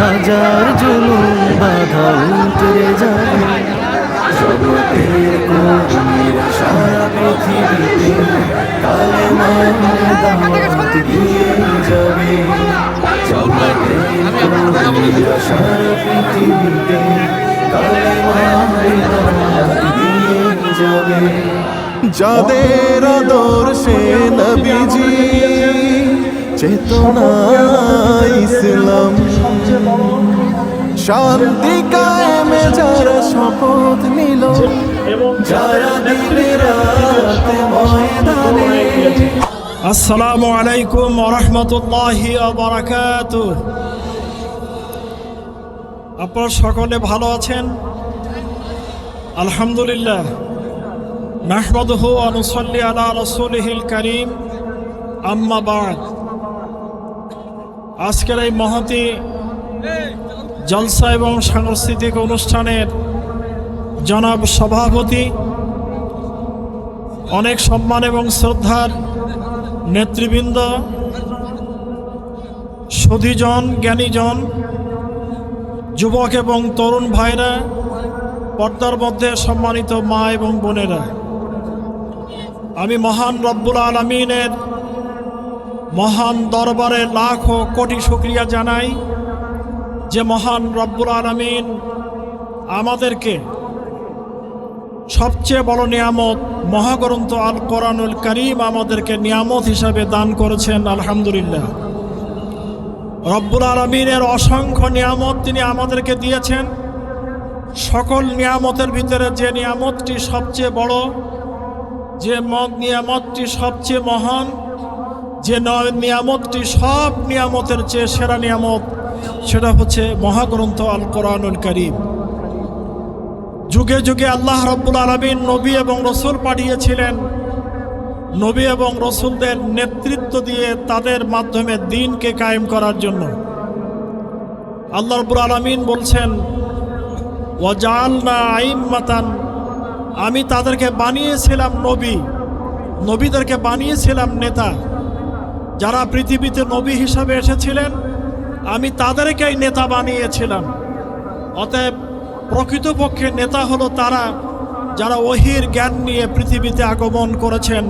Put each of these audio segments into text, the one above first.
হাজার জুলুম বাধা উতরে যাবে। জগতের কর্মীরা সারা যাদের নবীজি চেতনা ইসলাম শান্তি কায়েমে যারা শপথ নিল, যারা দিলে রাত ময়দানে। আসসালামু আলাইকুম ওরহমতুল্লাহি বারাকাত আপনারা সকলে ভালো আছেন? আলহামদুলিল্লাহ। নাহমাদুহু আনুসল্লি আলা রসুলহিল করিম। আম্মা বাদ। আজকের এই মহতি জলসা এবং সাংস্কৃতিক অনুষ্ঠানের জনাব সভাপতি, অনেক সম্মান এবং শ্রদ্ধার নেতৃবৃন্দ সুধীজন জ্ঞানীজন, যুবক এবং তরুণ ভাইরা, পর্দার মধ্যে সম্মানিত মা এবং বোনেরা। আমি মহান রব্বুল আলমিনের মহান দরবারে লাখ কোটি শুক্রিয়া জানাই যে মহান রব্বুল আলমিন আমাদেরকে সবচেয়ে বড় নিয়ামত মহাগ্রন্থ আল কোরআনুল করিম আমাদেরকে নিয়ামত হিসাবে দান করেছেন, আলহামদুলিল্লাহ। রব্বুল আলমিনের অসংখ্য নিয়ামত তিনি আমাদেরকে দিয়েছেন। সকল নিয়ামতের ভিতরে যে নিয়ামতটি সবচেয়ে বড়, যে নিয়ামতটি সবচেয়ে মহান যে ন- নিয়ামতটি সব নিয়ামতের চেয়ে সেরা নিয়ামত? সেটা হচ্ছে মহাগ্রন্থ আল কোরআনুল করিম। যুগে যুগে আল্লাহ রব্বুল আলমিন নবী এবং রসুল পাঠিয়েছিলেন। নবী এবং রসুলদের নেতৃত্ব দিয়ে তাদের মাধ্যমে দিনকে কায়েম করার জন্য। আল্লাহ রব্বুল আলমিন বলছেন ওয়াজালনা আইম্মাতান। আমি তাদেরকে বানিয়েছিলাম নবী। নবীদেরকে বানিয়েছিলাম নেতা। যারা পৃথিবীতে নবী হিসাবে এসেছিলেন, আমি তাদেরকেই নেতা বানিয়েছিলাম। অতএব প্রকৃতপক্ষে নেতা হলো তারা যারা ওহির জ্ঞান নিয়ে পৃথিবীতে আগমন করেছেন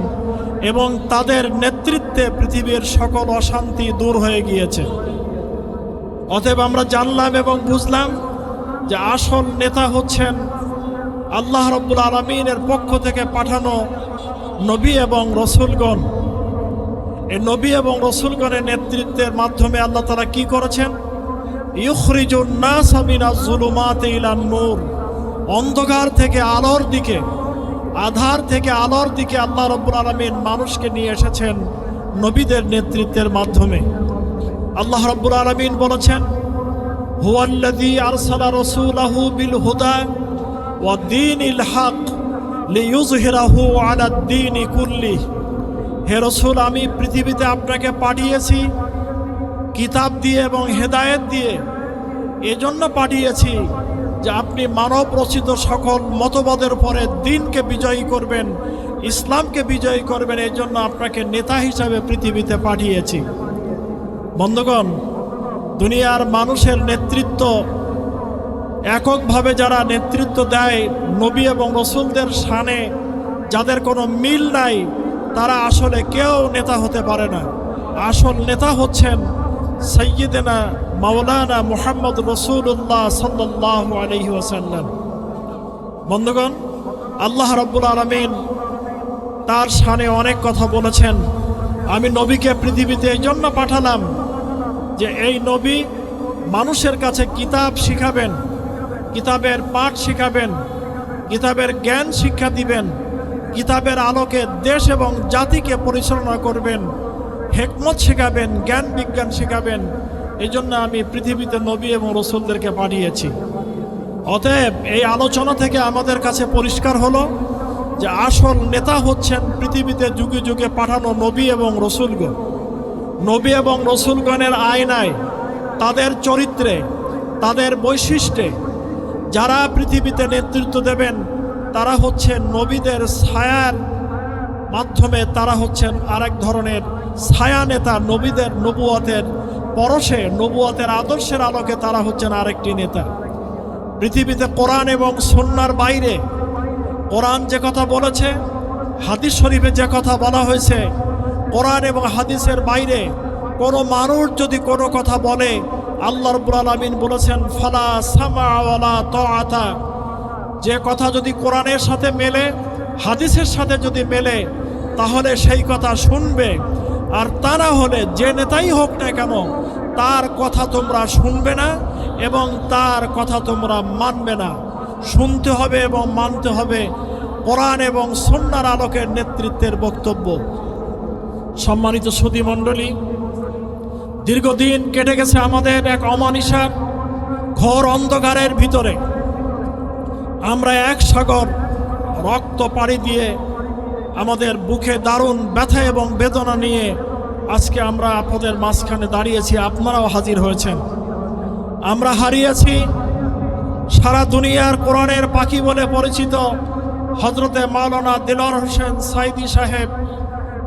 এবং তাদের নেতৃত্বে পৃথিবীর সকল অশান্তি দূর হয়ে গিয়েছে। অতএব আমরা জানলাম এবং বুঝলাম যে আসল নেতা হচ্ছেন আল্লাহ রব্বুল আলমিনের পক্ষ থেকে পাঠানো নবী এবং রসুলগণ। এই নবী এবং রসুলগণের নেতৃত্বের মাধ্যমে আল্লাহ তারা কি করেছেন? অন্ধকার থেকে আলোর দিকে, আধার থেকে আলোর দিকে আল্লাহ রব্বুল আলমিন মানুষকে নিয়ে এসেছেন নবীদের নেতৃত্বের মাধ্যমে। আল্লাহ রব্বুল আলমিন বলেছেন, হুয়াল্লাযী আরসালা বিল হুদা হে রসুল, আমি পৃথিবীতে আপনাকে পাঠিয়েছি কিতাব দিয়ে এবং হেদায়েত দিয়ে। এজন্য পাঠিয়েছি যে আপনি মানব রচিত সকল মতবাদের পরে দিনকে বিজয়ী করবেন, ইসলামকে বিজয়ী করবেন এই জন্য আপনাকে নেতা হিসাবে পৃথিবীতে পাঠিয়েছি। বন্ধুগণ, দুনিয়ার মানুষের নেতৃত্ব, এককভাবে যারা নেতৃত্ব দেয় নবী এবং রসুলদের সানে, যাদের কোনো মিল নাই তারা আসলে কেউ নেতা হতে পারে না। আসল নেতা হচ্ছেন সৈয়দেনা মাওলানা মুহাম্মদ রসুল্লাহ সাল্লাহ আলহি ওসাল্লাম বন্ধুগণ, আল্লাহ রব্বুল আলমিন তার সানে অনেক কথা বলেছেন। আমি নবীকে পৃথিবীতে এই জন্য পাঠালাম যে এই নবী মানুষের কাছে কিতাব শিখাবেন, কিতাবের পাঠ শিখাবেন, কিতাবের জ্ঞান শিক্ষা দিবেন কিতাবের আলোকে দেশ এবং জাতিকে পরিচালনা করবেন, হেকমত শেখাবেন, জ্ঞান বিজ্ঞান শেখাবেন এই জন্য আমি পৃথিবীতে নবী এবং রসুলদেরকে পাঠিয়েছি। অতএব এই আলোচনা থেকে আমাদের কাছে পরিষ্কার হলো যে আসল নেতা হচ্ছেন পৃথিবীতে যুগে যুগে পাঠানো নবী এবং রসুলগণ। নবী এবং রসুলগণের আয়নায় তাদের চরিত্রে, তাদের বৈশিষ্ট্যে যারা পৃথিবীতে নেতৃত্ব দেবেন তারা হচ্ছেন নবীদের ছায়ার মাধ্যমে তারা হচ্ছেন আরেক ধরনের ছায়া নেতা, নবীদের নবুয়তের পরশে, নবুয়তের আদর্শের আলোকে তারা হচ্ছেন আরেকটি নেতা। পৃথিবীতে কোরআন এবং সন্ন্যার বাইরে কোরআন যে কথা বলেছে, হাদিস শরীফে যে কথা বলা হয়েছে, কোরআন এবং হাদিসের বাইরে কোনো মানুষ যদি কোনো কথা বলে, আল্লাহ রব্বুল আলমিন বলেছেন, ফালা সামাওয়ালা আতা যে কথা যদি কোরআনের সাথে মেলে, হাদিসের সাথে যদি মেলে, তাহলে সেই কথা শুনবে। আর তা না হলে যে নেতাই হোক না কেন, তার কথা তোমরা শুনবে না এবং তার কথা তোমরা মানবে না। শুনতে হবে এবং মানতে হবে কোরআন এবং সন্ন্যার আলোকের নেতৃত্বের বক্তব্য। সম্মানিত সুদী মণ্ডলী, দীর্ঘদিন কেটে গেছে আমাদের এক অমানিসার ঘোর অন্ধকারের ভিতরে। আমরা এক সাগর রক্ত পাড়ি দিয়ে আমাদের বুকে দারুণ ব্যথা এবং বেদনা নিয়ে আজকে আমরা আপনাদের মাঝখানে দাঁড়িয়েছি। আপনারাও হাজির হয়েছেন। আমরা হারিয়েছি সারা দুনিয়ার কোরআনের পাখি বলে পরিচিত হজরতে মাওলানা দিলর হোসেন সাইদি সাহেব,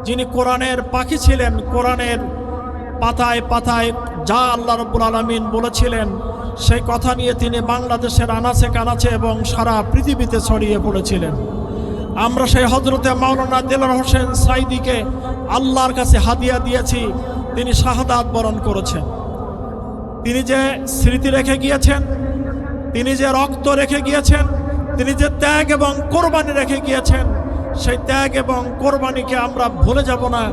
যিনি কোরআনের পাখি ছিলেন, কোরআনের পাতায় পাতায় যা আল্লাহ রব্বুল আলমিন বলেছিলেন সেই কথা নিয়ে তিনি বাংলাদেশের আনাচে কানাচে এবং সারা পৃথিবীতে ছড়িয়ে পড়েছিলেন। আমরা সেই হজরতে মাওলানা দিলর হোসেন সাইদিকে আল্লাহর কাছে হাদিয়া দিয়েছি, তিনি শাহাদাত বরণ করেছেন। তিনি যে স্মৃতি রেখে গিয়েছেন, তিনি যে রক্ত রেখে গিয়েছেন, তিনি যে ত্যাগ এবং কোরবানি রেখে গিয়েছেন, সেই ত্যাগ এবং কোরবানিকে আমরা ভুলে যাব না।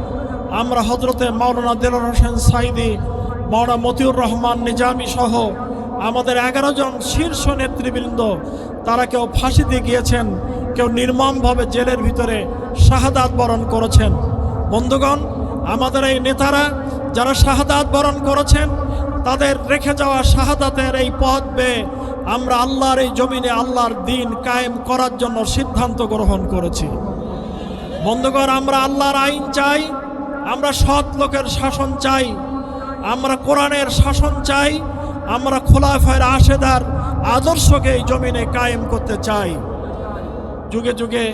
আমরা হজরতে মাওলানা দিলর হোসেন সাইদি মাওলানা মতিউর রহমান নিজামি সহ আমাদের এগারো জন শীর্ষ নেতৃবৃন্দ, তারা কেউ ফাঁসিতে গিয়েছেন, কেউ নির্মমভাবে জেলের ভিতরে শাহাদাত বরণ করেছেন। বন্ধুগণ, আমাদের এই নেতারা যারা শাহাদাত বরণ করেছেন, তাদের রেখে যাওয়া শাহাদাতের এই পথ বেয়ে আমরা আল্লাহর এই জমিনে আল্লাহর দিন কায়েম করার জন্য সিদ্ধান্ত গ্রহণ করেছি। বন্ধুগণ, আমরা আল্লাহর আইন চাই, আমরা সৎ লোকের শাসন চাই, আমরা কোরআনের শাসন চাই আমরা খোলাফায়ের আশেদার আদর্শকে এই জমিনে কায়েম করতে চাই। যুগে যুগে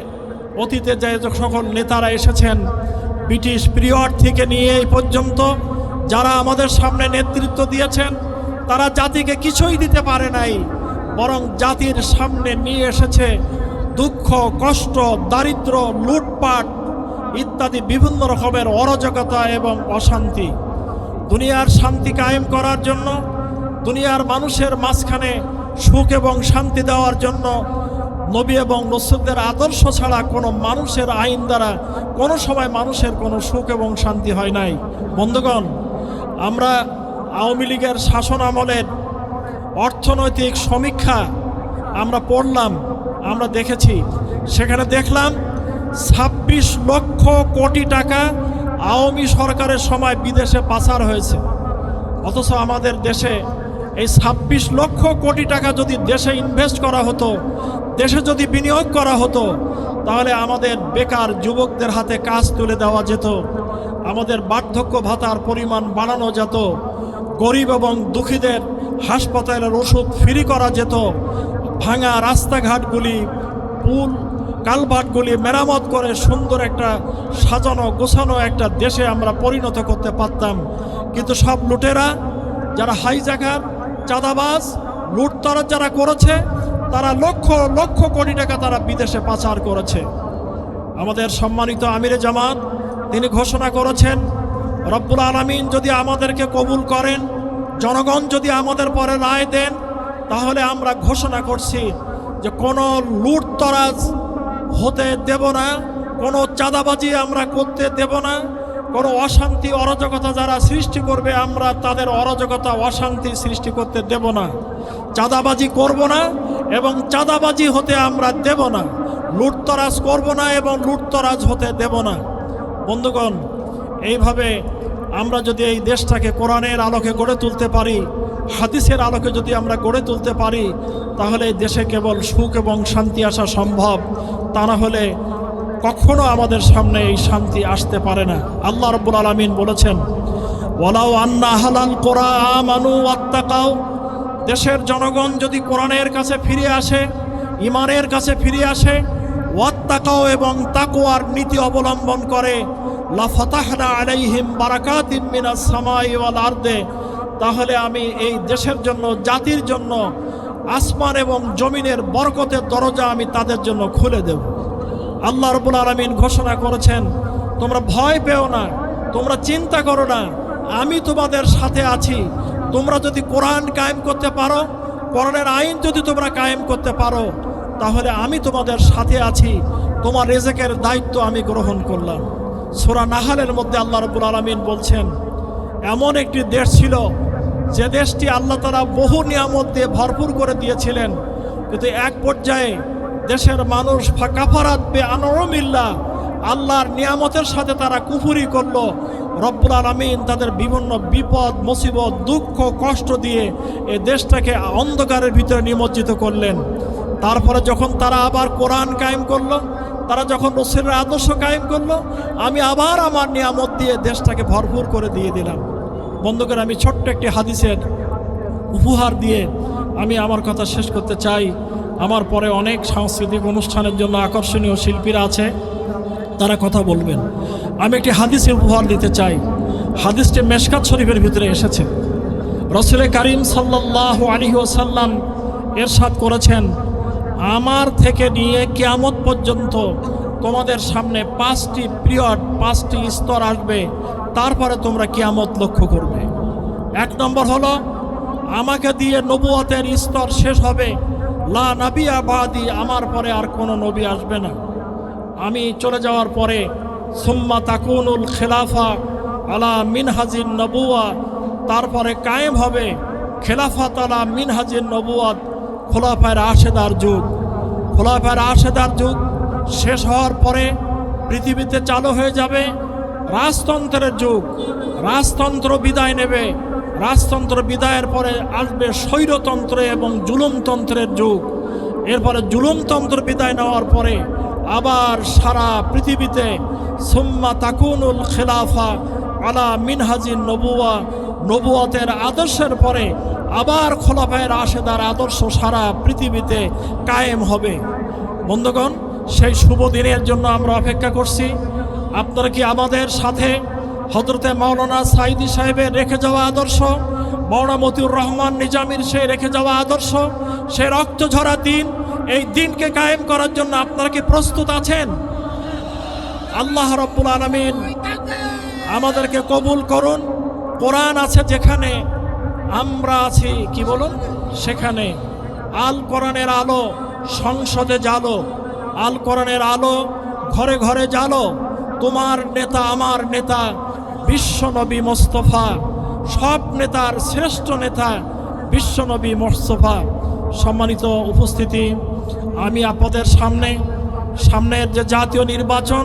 অতীতে যে সকল নেতারা এসেছেন, ব্রিটিশ পিরিয়ড থেকে নিয়ে এই পর্যন্ত যারা আমাদের সামনে নেতৃত্ব দিয়েছেন, তারা জাতিকে কিছুই দিতে পারে নাই, বরং জাতির সামনে নিয়ে এসেছে দুঃখ, কষ্ট, দারিদ্র, লুটপাট ইত্যাদি বিভিন্ন রকমের অরাজকতা এবং অশান্তি। দুনিয়ার শান্তি কায়েম করার জন্য দুনিয়ার মানুষের মাঝখানে সুখ এবং শান্তি দেওয়ার জন্য নবী এবং রসুলদের আদর্শ ছাড়া কোনো মানুষের আইন দ্বারা কোনো সময় মানুষের কোনো সুখ এবং শান্তি হয় নাই। বন্ধুগণ, আমরা আওয়ামী লীগের শাসন আমলের অর্থনৈতিক সমীক্ষা আমরা পড়লাম, আমরা দেখেছি। সেখানে দেখলাম ছাব্বিশ লক্ষ কোটি টাকা আওয়ামী সরকারের সময় বিদেশে পাচার হয়েছে। অথচ আমাদের দেশে এই ছাব্বিশ লক্ষ কোটি টাকা যদি দেশে ইনভেস্ট করা হতো, দেশে যদি বিনিয়োগ করা হতো, তাহলে আমাদের বেকার যুবকদের হাতে কাজ তুলে দেওয়া যেত, আমাদের বার্ধক্য ভাতার পরিমাণ বাড়ানো যেত, গরিব এবং দুঃখীদের হাসপাতালের ওষুধ ফ্রি করা যেত, ভাঙা রাস্তাঘাটগুলি, পুল, কালভার্টগুলি মেরামত করে সুন্দর একটা সাজানো, গোছানো একটা দেশে আমরা পরিণত করতে পারতাম। কিন্তু সব লুটেরা, যারা হাইজাকার চাঁদাবাজ, লুটতরাজ যারা করেছে, তারা লক্ষ লক্ষ কোটি টাকা তারা বিদেশে পাচার করেছে। আমাদের সম্মানিত আমিরে জামাত, তিনি ঘোষণা করেছেন, রব্বুল আলমিন যদি আমাদেরকে কবুল করেন, জনগণ যদি আমাদের পরে রায় দেন, তাহলে আমরা ঘোষণা করছি যে কোনো লুটতরাজ হতে দেব না, কোনো চাঁদাবাজি আমরা করতে দেব না কোনো অশান্তি, অরাজকতা যারা সৃষ্টি করবে, আমরা তাদের অরাজকতা, অশান্তি সৃষ্টি করতে দেব না। চাঁদাবাজি করব না এবং চাঁদাবাজি হতে আমরা দেব না। লুটতরাজ করব না এবং লুটতরাজ হতে দেব না। বন্ধুগণ, এইভাবে আমরা যদি এই দেশটাকে কোরআনের আলোকে গড়ে তুলতে পারি, হাদিসের আলোকে যদি আমরা গড়ে তুলতে পারি, তাহলে এই দেশে কেবল সুখ এবং শান্তি আসা সম্ভব। তা না হলে কখনো আমাদের সামনে এই শান্তি আসতে পারে না। আল্লাহ রব্বুল আলমিন বলেছেন, ওয়ালাউ আন্না হালাল কোরআ আমানু আত্মাকাও দেশের জনগণ যদি কোরআনের কাছে ফিরে আসে ইমানের কাছে ফিরে আসে ওয়াত্তাকাও এবং তাকুয়ার নীতি অবলম্বন করে লাফাতাহনা আলাইহিম বারাকাতিম মিনাস সামাই ওয়াল আরদে। তাহলে আমি এই দেশের জন্য, জাতির জন্য, আসমান এবং জমিনের বরকতের দরজা আমি তাদের জন্য খুলে দেব। আল্লাহ রবুল আলমিন ঘোষণা করেছেন, তোমরা ভয় পেও না, তোমরা চিন্তা করো না, আমি তোমাদের সাথে আছি। তোমরা যদি কোরআন কায়েম করতে পারো, কোরআনের আইন যদি তোমরা কায়েম করতে পারো, তাহলে আমি তোমাদের সাথে আছি। তোমার রেজেকের দায়িত্ব আমি গ্রহণ করলাম। সোরা নাহালের মধ্যে আল্লাহ রবুল আলমিন বলছেন, এমন একটি দেশ ছিল, যে দেশটি আল্লাহ তারা বহু নিয়ামত দিয়ে ভরপুর করে দিয়েছিলেন। কিন্তু এক পর্যায়ে দেশের মানুষ ফাঁকাফারাত বে আনরমিল্লা আল্লাহর নিয়ামতের সাথে তারা কুফুরি করল। রব্বুল আলমিন তাদের বিভিন্ন বিপদ, মুসিবত, দুঃখ, কষ্ট দিয়ে এ দেশটাকে অন্ধকারের ভিতরে নিমজ্জিত করলেন। তারপরে যখন তারা আবার কোরআন কায়েম করল, তারা যখন রসুলের আদর্শ কায়েম করল, আমি আবার আমার নিয়ামত দিয়ে দেশটাকে ভরপুর করে দিয়ে দিলাম। বন্ধুকের আমি ছোট্ট একটি হাদিসের উপহার দিয়ে আমি আমার কথা শেষ করতে চাই। আমার পরে অনেক সাংস্কৃতিক অনুষ্ঠানের জন্য আকর্ষণীয় শিল্পীরা আছে, তারা কথা বলবেন। আমি একটি হাদিসের উপহার দিতে চাই। হাদিসটি মেশকাত শরীফের ভিতরে এসেছে। রসুল করিম সাল্লাহ আলী ওসাল্লাম এরশাদ করেছেন, আমার থেকে নিয়ে কেয়ামত পর্যন্ত তোমাদের সামনে পাঁচটি পিরিয়ড, পাঁচটি স্তর আসবে, তারপরে তোমরা কেয়ামত লক্ষ্য করবে। এক নম্বর হলো, আমাকে দিয়ে নবুয়তের স্তর শেষ হবে লা নাবিয়া বাদি আমার পরে আর কোনো নবী আসবে না। আমি চলে যাওয়ার পরে, সুম্মা তাকুনুল খেলাফা আলা মিনহাজিন নবুয়া তারপরে কায়েম হবে খেলাফাত আলা মিনহাজিন নবুয়াত খোলাফায়ের আশেদার যুগ। খোলাফায়ের আশেদার যুগ শেষ হওয়ার পরে পৃথিবীতে চালু হয়ে যাবে রাজতন্ত্রের যুগ। রাজতন্ত্র বিদায় নেবে। রাজতন্ত্র বিদায়ের পরে আসবে স্বৈরতন্ত্র এবং জুলুমতন্ত্রের যুগ। এরপরে জুলুমতন্ত্র বিদায় নেওয়ার পরে আবার সারা পৃথিবীতে, সুম্মা তাকুনুল খেলাফা আলা মিনহাজিন নবুয়া নবুয়াতের আদর্শের পরে আবার খোলাফায়ের আশেদার আদর্শ সারা পৃথিবীতে কায়েম হবে। বন্ধুগণ, সেই শুভ দিনের জন্য আমরা অপেক্ষা করছি। আপনারা কি আমাদের সাথে হজরতে মাওলানা সাইদি সাহেবের রেখে যাওয়া আদর্শ মৌলানা মতিউর রহমান নিজামির সেই রেখে যাওয়া আদর্শ, সে রক্ত ঝরা দিন, এই দিনকে কায়েম করার জন্য আপনারা কি প্রস্তুত আছেন? আল্লাহ রব্বুল আলমিন আমাদেরকে কবুল করুন। কোরআন আছে যেখানে, আমরা আছি, কি বলুন? সেখানে। আল কোরআনের আলো সংসদে জালো আল কোরআনের আলো ঘরে ঘরে জালো তোমার নেতা, আমার নেতা বিশ্বনবী মোস্তফা, সব নেতার শ্রেষ্ঠ নেতা বিশ্বনবী মোস্তফা। সম্মানিত উপস্থিতি, আমি আপনাদের সামনে, সামনের যে জাতীয় নির্বাচন,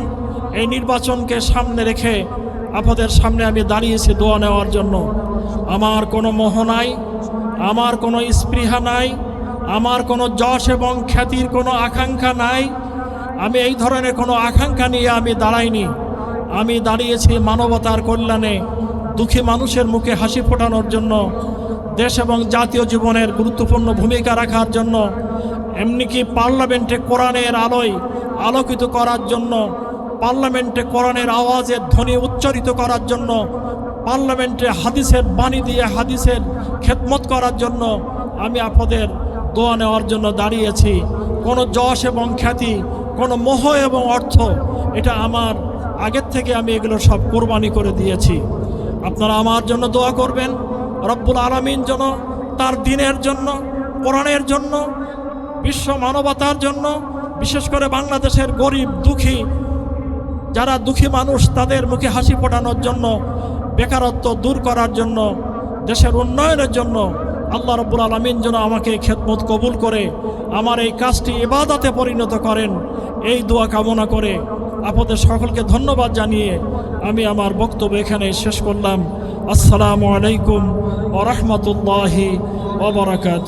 এই নির্বাচনকে সামনে রেখে আপনাদের সামনে আমি দাঁড়িয়েছি দোয়া নেওয়ার জন্য। আমার কোনো মোহ নাই, আমার কোনো স্পৃহা নাই, আমার কোনো যশ এবং খ্যাতির কোনো আকাঙ্ক্ষা নাই, আমি এই ধরনের কোনো আকাঙ্ক্ষা নিয়ে আমি দাঁড়াইনি। আমি দাঁড়িয়েছি মানবতার কল্যাণে, দুঃখী মানুষের মুখে হাসি ফোটানোর জন্য, দেশ এবং জাতীয় জীবনের গুরুত্বপূর্ণ ভূমিকা রাখার জন্য এমনি কি পার্লামেন্টে কোরআনের আলোয় আলোকিত করার জন্য, পার্লামেন্টে কোরআনের আওয়াজের ধ্বনি উচ্চারিত করার জন্য, পার্লামেন্টে হাদিসের বাণী দিয়ে হাদিসের খেদমত করার জন্য আমি আপনাদের দোয়া নেওয়ার জন্য দাঁড়িয়েছি। কোনো যশ এবং খ্যাতি, কোনো মোহ এবং অর্থ, এটা আমার আগের থেকে আমি এগুলো সব কোরবানি করে দিয়েছি। আপনারা আমার জন্য দোয়া করবেন। রব্বুল আলমিন যেন তার দিনের জন্য, কোরআনের জন্য, বিশ্ব মানবতার জন্য, বিশেষ করে বাংলাদেশের গরিব, দুঃখী, যারা দুঃখী মানুষ, তাদের মুখে হাসি ফোটানোর জন্য, বেকারত্ব দূর করার জন্য, দেশের উন্নয়নের জন্য আল্লাহ রব্বুল আলমিন যেন আমাকে খেদমত কবুল করে, আমার এই কাজটি ইবাদতে পরিণত করেন। এই দোয়া কামনা করে আপনাদের সকলকে ধন্যবাদ জানিয়ে আমি আমার বক্তব্য এখানে শেষ করলাম। আসসালামু আলাইকুম ও রহমতুল্লাহি ওবরাকাত